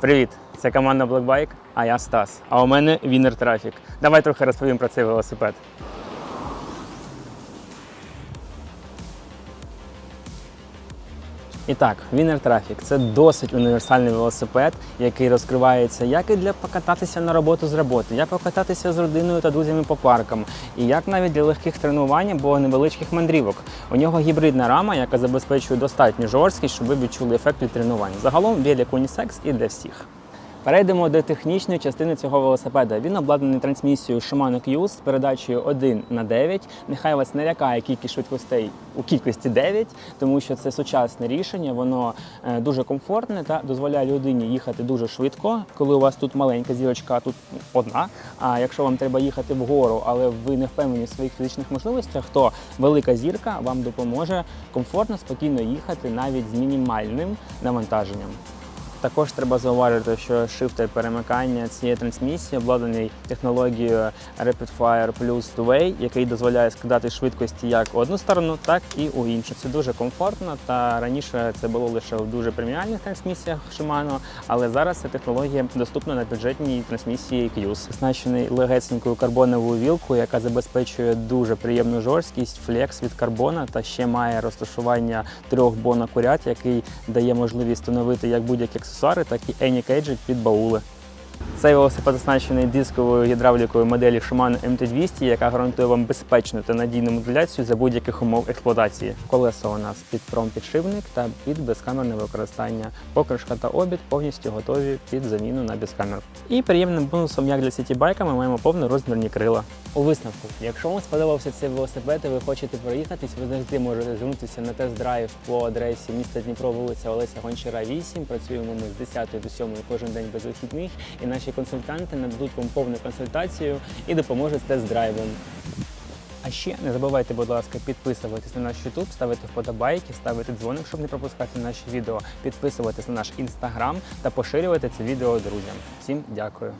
Привіт! Це команда Blackbike, а я Стас. А у мене Вінер Трафік. Давай трохи розповім про цей велосипед. І так, Winner Traffic – це досить універсальний велосипед, який розкривається як і для покататися на роботу з роботи, як покататися з родиною та друзями по паркам, і як навіть для легких тренувань або невеличких мандрівок. У нього гібридна рама, яка забезпечує достатню жорсткість, щоб ви відчули ефект від тренувань. Загалом велик унісекс і для всіх. Перейдемо до технічної частини цього велосипеда. Він обладнаний трансмісією Shimano Q з передачею 1 на 9. Нехай вас не лякає кількість швидкостей у кількості 9, тому що це сучасне рішення, воно е, дуже комфортне та дозволяє людині їхати дуже швидко, коли у вас тут маленька зірочка, тут одна. А якщо вам треба їхати вгору, але ви не впевнені в своїх фізичних можливостях, то велика зірка вам допоможе комфортно, спокійно їхати навіть з мінімальним навантаженням. Також треба зауважити, що шифтер перемикання цієї трансмісії обладнаний технологією Rapid Fire Plus Two-Way, який дозволяє скидати швидкості як у одну сторону, так і у іншу. Це дуже комфортно. Та раніше це було лише в дуже преміальних трансмісіях Shimano, але зараз ця технологія доступна на бюджетній трансмісії Qs. Оснащений легесенькою карбоновою вілкою, яка забезпечує дуже приємну жорсткість, флекс від карбона та ще має розташування трьох бонакурят, який дає можливість встановити як будь-які аксесуари, так і Ені Кейджі під баули. Цей велосипед оснащений дисковою гідравлікою моделі Shimano MT200, яка гарантує вам безпечну та надійну модуляцію за будь-яких умов експлуатації. Колеса у нас під промпідшипник та під безкамерне використання. Покришка та обід повністю готові під заміну на безкамер. І приємним бонусом, як для сітібайка, ми маємо повнорозмірні крила. У висновку, якщо вам сподобався цей велосипед і ви хочете проїхатись, ви завжди можете звернутися на тест-драйв по адресі міста Дніпро, вулиця Олеся Гончара, 8. Працюємо ми з 10 до 7 кожен день без вихідних, і наші консультанти нададуть вам повну консультацію і допоможуть з тест-драйвом. А ще не забувайте, будь ласка, підписуватись на наш YouTube, ставити вподобайки, ставити дзвоник, щоб не пропускати наші відео, підписуватись на наш інстаграм та поширювати це відео друзям. Всім дякую.